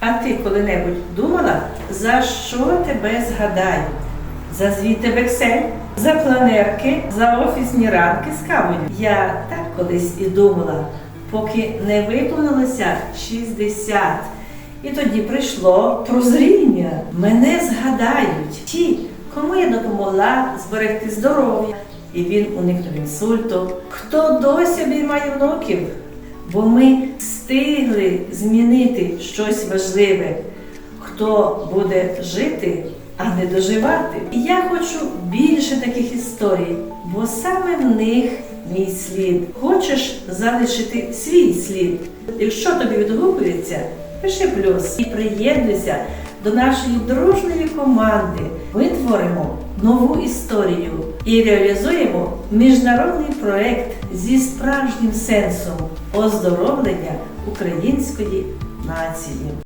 А ти коли-небудь думала, за що тебе згадають? За звіти в Excel, за планерки, за офісні ранки з кавою. Я так колись і думала, поки не виповнилося 60. І тоді прийшло прозріння. Мене згадають ті, кому я допомогла зберегти здоров'я, і він уникнув інсульту. Хто досі обіймає внуків? Бо ми встигли змінити щось важливе. Хто буде жити, а не доживати? І я хочу більше таких історій, бо саме в них мій слід. Хочеш залишити свій слід? Якщо тобі відгукується, пиши плюс і приєднуйся до нашої дружної команди. Ми творимо нову історію і реалізуємо міжнародний проект зі справжнім сенсом оздоровлення української нації.